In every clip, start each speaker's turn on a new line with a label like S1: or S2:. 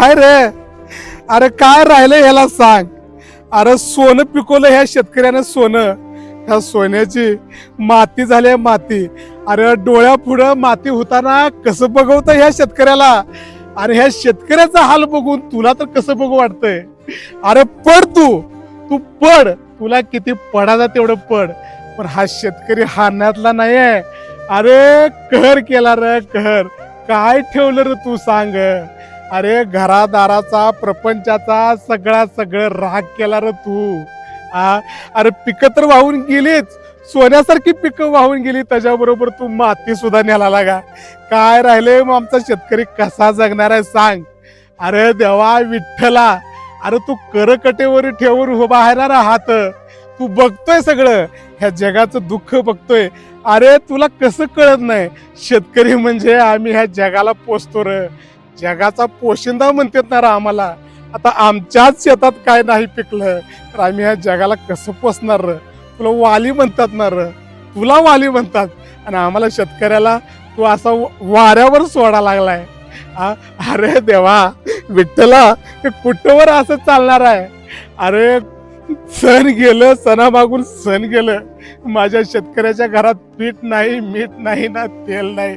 S1: काय रे. अरे काय राहिलं ह्याला सांग. अरे सोनं पिकवलं ह्या शेतकऱ्यानं सोनं. ह्या सोन्याची माती झाली माती. अरे डोळ्या पुढं माती होताना कसं बघवतं ह्या शेतकऱ्याला? अरे ह्या शेतकऱ्याचा हाल बघून तुला तर कसं बघू वाटतंय? अरे पड तू. तू पड. तुला किती पडायचा तेवढं पड. पण हा शेतकरी हारण्यातला नाहीये. अरे कहर केला र कहर. काय ठेवलं रे तू सांग. अरे घरादाराचा प्रपंचाचा सगळा सगळं राग केला र तू. आ? अरे पिकं तर वाहून गेलीच. सोन्यासारखी पिकं वाहून गेली त्याच्याबरोबर तू माती सुद्धा न्याला लागा. काय राहिले मग आमचा शेतकरी कसा जगणार आहे सांग. अरे देवा विठ्ठला. अरे तू करकटेवर ठेवून उभा आहे ना हात. तू बघतोय सगळं. ह्या जगाचं दुःख बघतोय. अरे तुला कसं कळत नाही? शेतकरी म्हणजे आम्ही ह्या जगाला पोचतो र. जगाचा पोशिंदा म्हणतात ना रे आम्हाला. आता आमच्याच शेतात काय नाही पिकलं तर आम्ही ह्या जगाला कसं पोचणार र? तुला वाली म्हणतात ना र? तुला वाली म्हणतात. आणि आम्हाला शेतकऱ्याला तू असा वाऱ्यावर सोडा लागलाय. अरे देवा विठ्ठला हे कुठवर असं चालणार आहे? अरे सण गेलं सणामागून सण गेलं. माझ्या शेतकऱ्याच्या घरात पीठ नाही मीठ नाही ना तेल नाही.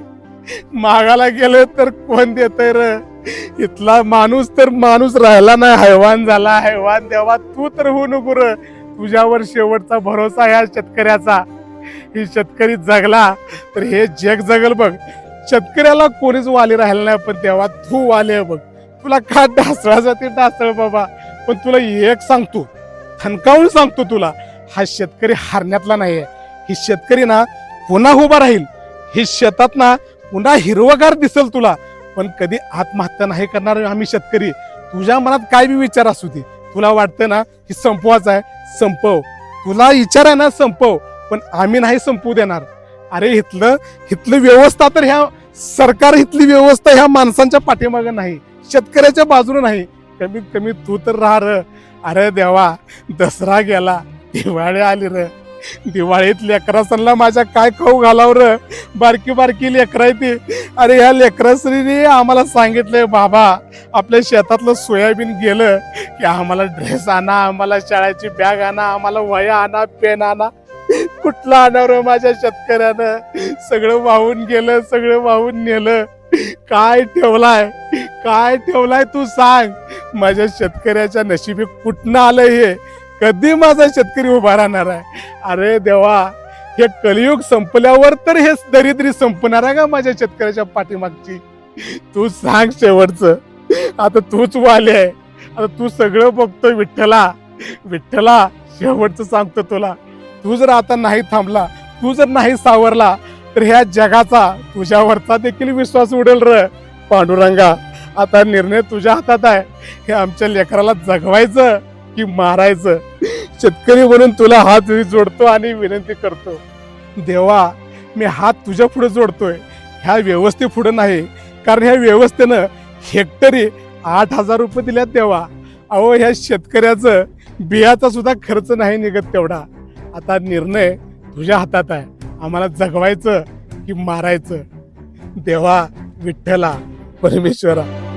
S1: मागायला गेलं तर कोण देत र? इथला माणूस तर माणूस राहिला नाही. हैवान झाला हैवान देवा तू तर होऊ नको र. तुझ्यावर शेवटचा भरोसा ह्या शेतकऱ्याचा. ही शेतकरी जगला तर हे जग जगल बघ. शेतकऱ्याला कोणीच वाली राहिला नाही पण तेव्हा तू वाली बघ. तुला का ढासळाचा ते ढासळ बाबा? पण तुला एक सांगतो थनकावून सांगतो तुला हा शेतकरी हारण्यातला नाहीये. ही शेतकरी ना पुन्हा उभा राहील. ही शेतात ना पुन्हा हिरवगार दिसल तुला. पण कधी आत्महत्या नाही करणार आम्ही शेतकरी. तुझ्या मनात काय बी विचार असू दे. तुला वाटतं ना की संपवायचं आहे. संपव. तुला विचार आहे ना संपव. पण आम्ही नाही संपवू देणार. अरे इथलं इथलं व्यवस्था तर ह्या सरकार इथली व्यवस्था ह्या माणसांच्या पाठीमागे नाही. शेतकऱ्याच्या बाजूने नाही. कमीत कमी तू तर राहा र. अरे देवा दसरा गेला. दिवाळी आली र. दिवाळीत लेकरा माझ्या काय खाऊ घालाव र? बारकी बारकी लेकरं आहे ती. अरे ह्या लेकरासरीने आम्हाला सांगितलंय बाबा आपल्या शेतातलं सोयाबीन गेलं की आम्हाला ड्रेस आणा आम्हाला शाळेची बॅग आणा आम्हाला वया आणा पेन आणा. कुठला आणा रे माझ्या शेतकऱ्यानं? सगळं वाहून गेलं सगळं वाहून नेलं. काय ठेवलाय? काय ठेवलाय तू सांग. माझ्या शेतकऱ्याच्या नशिबी कुठनं आलं हे? कधी माझा शेतकरी उभा राहणार आहे? अरे देवा हे कलियुग संपल्यावर तर हे दरिद्री संपणार आहे का माझ्या शेतकऱ्याच्या पाठीमागची? तू सांग शेवटचं. आता तूच वाले आहे. आता तू सगळं बघतोय विठ्ठला. विठ्ठला शेवटचं सांगतो तुला. तू जर आता नाही थांबला तू जर नाही सावरला तर ह्या जगाचा तुझ्यावरचा देखील विश्वास उडेल र. पांडुरंगा आता निर्णय तुझ्या हातात आहे. हे आमच्या लेकराला जगवायचं. की मारायचं. शेतकरी म्हणून तुला हात जोडतो आणि विनंती करतो. देवा मी हात तुझ्या पुढे जोडतोय. ह्या व्यवस्थे पुढे नाही. कारण ह्या व्यवस्थेनं हेक्टरी आठ हजार रुपये दिल्यात देवा. अहो ह्या शेतकऱ्याचं बियाचा सुद्धा खर्च नाही निघत तेवढा. आता निर्णय तुझ्या हातात आहे. आम्हाला जगवायचं की मारायचं. देवा विठ्ठला परमेश्वरा.